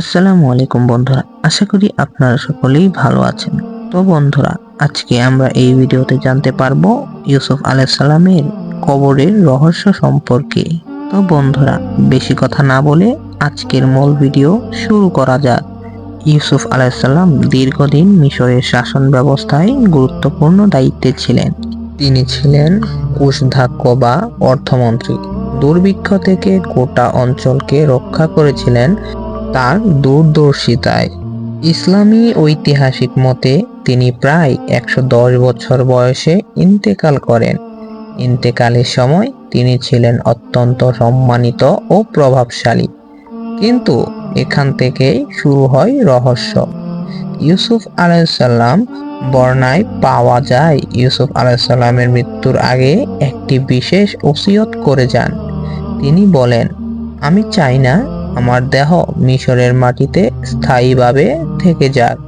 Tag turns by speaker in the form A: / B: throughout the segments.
A: আসসালামু আলাইকুম বন্ধুরা, আশা করি আপনারা সকলেই ভালো আছেন। তো বন্ধুরা, আজকে আমরা এই ভিডিওতে জানতে পারব ইউসুফ আলাইসাল্লামের কবরের রহস্য সম্পর্কে। তো বন্ধুরা, বেশি কথা না বলে আজকের মূল ভিডিও শুরু করা যাক। ইউসুফ আলাইসাল্লাম দীর্ঘদিন মিশরের শাসন ব্যবস্থায় গুরুত্বপূর্ণ দায়িত্বে ছিলেন। তিনি ছিলেন কোষাধ্যক্ষ বা অর্থমন্ত্রী। দুর্ভিক্ষ থেকে গোটা অঞ্চলকে রক্ষা করেছিলেন তার দূরদর্শিতায়। ইসলামী ঐতিহাসিক মতে, তিনি প্রায় একশো দশ বছর বয়সে ইন্তেকাল করেন। ইন্তেকালের সময় তিনি ছিলেন অত্যন্ত সম্মানিত ও প্রভাবশালী। কিন্তু এখান থেকেই শুরু হয় রহস্য। ইউসুফ আলাইসাল্লাম বর্ণায় পাওয়া যায় ইউসুফ আলাইসাল্লামের মৃত্যুর আগে একটি বিশেষ ওসিয়ত করে যান। তিনি বলেন, আমি চাই না আমার দেহ মিশরের মাটিতে স্থায়ীভাবে থেকে যাক।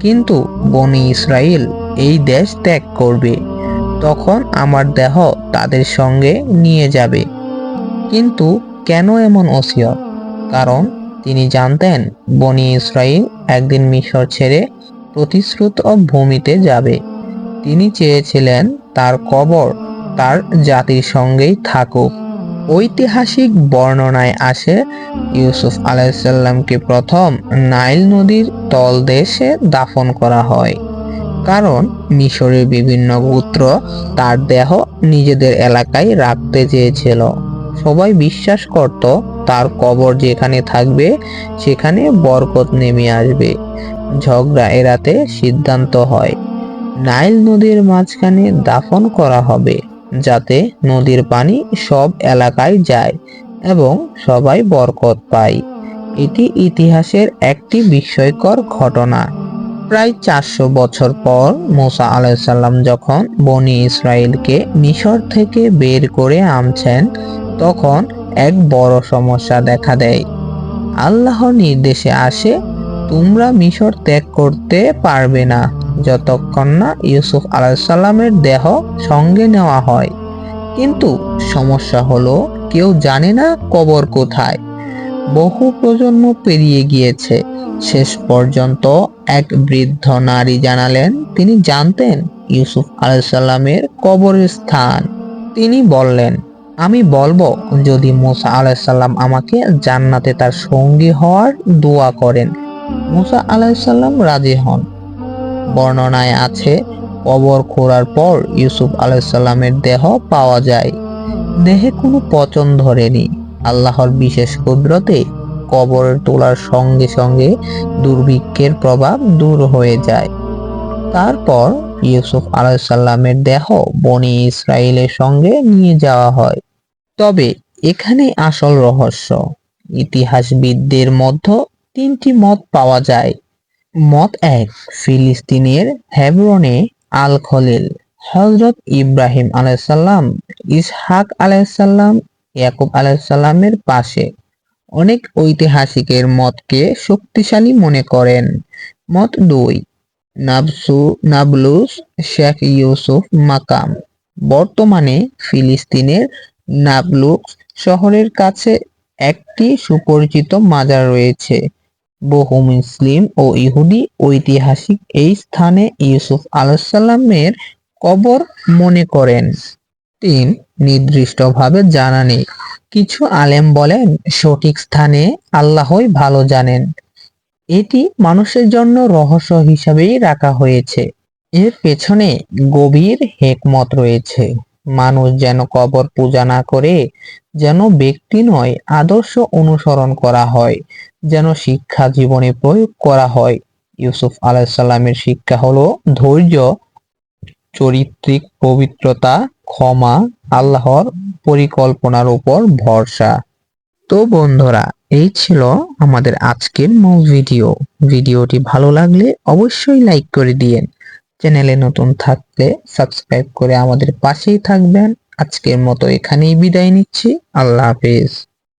A: কিন্তু বনি ইসরায়েল এই দেশ ত্যাগ করবে। তখন আমার দেহ তাদের সঙ্গে নিয়ে যাবে। কিন্তু কেন এমন ওসিয়ত? কারণ তিনি জানতেন বনি ইসরায়েল একদিন মিশর ছেড়ে প্রতিশ্রুত ভূমিতে যাবে। তিনি চেয়েছিলেন তার কবর তার জাতির সঙ্গেই থাকুক। ঐতিহাসিক বর্ণনায় আসে ইউসুফ আলাইসাল্লামকে প্রথম নাইল নদীর তলদেশে দাফন করা হয়। কারণ মিশরের বিভিন্ন গোত্র তার দেহ নিজেদের এলাকায় রাখতে চেয়েছিল। সবাই বিশ্বাস করত, তার কবর যেখানে থাকবে, সেখানে বরকত নেমে আসবে। ঝগড়া এড়াতে সিদ্ধান্ত হয়। নাইল নদীর মাঝখানে দাফন করা হবে। যাতে নদীর পানি সব এলাকায় যায় এবং সবাই বরকত পায়। এটি ইতিহাসের একটি বিস্ময়কর ঘটনা। প্রায় চারশো বছর পর মোসা আলাইসাল্লাম যখন বনি ইসরায়েলকে মিশর থেকে বের করে আনছেন, তখন এক বড় সমস্যা দেখা দেয়। আল্লাহর নির্দেশে আসে, তোমরা মিশর ত্যাগ করতে পারবে না। যতক্ষণ না ইউসুফ আলাইসাল্লামের দেহ সঙ্গে নেওয়া হয়। কিন্তু সমস্যা হলো, কেউ জানে না কবর কোথায়। বহু প্রজন্ম পেরিয়ে গিয়েছে। শেষ পর্যন্ত এক বৃদ্ধ নারী জানালেন, তিনি জানতেন ইউসুফ আলাইসাল্লামের কবরের স্থান। তিনি বললেন, আমি বলব, যদি মুসা আলাইসাল্লাম আমাকে জান্নাতে তার সঙ্গী হওয়ার দোয়া করেন। মুসা আলাইসাল্লাম রাজি হন। বর্ণনায় আছে, কবর খোঁড়ার পর ইউসুফ আলাইসাল্লামের দেহ পাওয়া যায়। দেহে কোনো পচন ধরেনি। আল্লাহর বিশেষ কুদরতে কবর তোলার সঙ্গে সঙ্গে দুর্ভিক্ষের প্রভাব দূর হয়ে যায়। তারপর ইউসুফ আলাইসাল্লামের দেহ বনি ইসরায়েলের সঙ্গে নিয়ে যাওয়া হয়। তবে এখানে আসল রহস্য, ইতিহাসবিদদের মধ্যে তিনটি মত পাওয়া যায়। মত এক, ফিলিস্তিনের হেবরনে আল খলিল হজরত ইব্রাহিম আলাইসাল্লাম ইসহাক আলাইসাল্লাম ইয়াকুব আলাইসাল্লামের পাশে। অনেক ঐতিহাসিকের মতকে শক্তিশালী মনে করেন। মত দুই, নাবসু, নাবলুস, শেখ ইউসুফ মাকাম। বর্তমানে ফিলিস্তিনের নাবলুক শহরের কাছে একটি সুপরিচিত মাজার রয়েছে। বহু মুসলিম ও ইহুদি ঐতিহাসিক এই স্থানে ইউসুফ আলাইসাল্লামের কবর মনে করেন। তিন, নির্দিষ্টভাবে জানা নেই। কিছু আলেম বলেন, সঠিক স্থানে আল্লাহই ভালো জানেন। এটি মানুষের জন্য রহস্য হিসাবেই রাখা হয়েছে। এর পেছনে গভীর হেকমত রয়েছে। মানুষ যেন কবর পূজা না করে, যেন ব্যক্তি নয়, আদর্শ অনুসরণ করা হয়, যেন শিক্ষা জীবনে প্রয়োগ করা হয়। ইউসুফ আলাইসাল্লামের শিক্ষা হলো ধৈর্য, চরিত্রিক পবিত্রতা, ক্ষমা, আল্লাহর পরিকল্পনার উপর ভরসা। তো বন্ধুরা, এই ছিল আমাদের আজকের মূল ভিডিও। ভিডিওটি ভালো লাগলে অবশ্যই লাইক করে দিয়েন। চ্যানেলে নতুন থাকলে সাবস্ক্রাইব করে আমাদের পাশেই থাকবেন। আজকের মতো এখানেই বিদায় নিচ্ছি। আল্লাহ হাফেজ।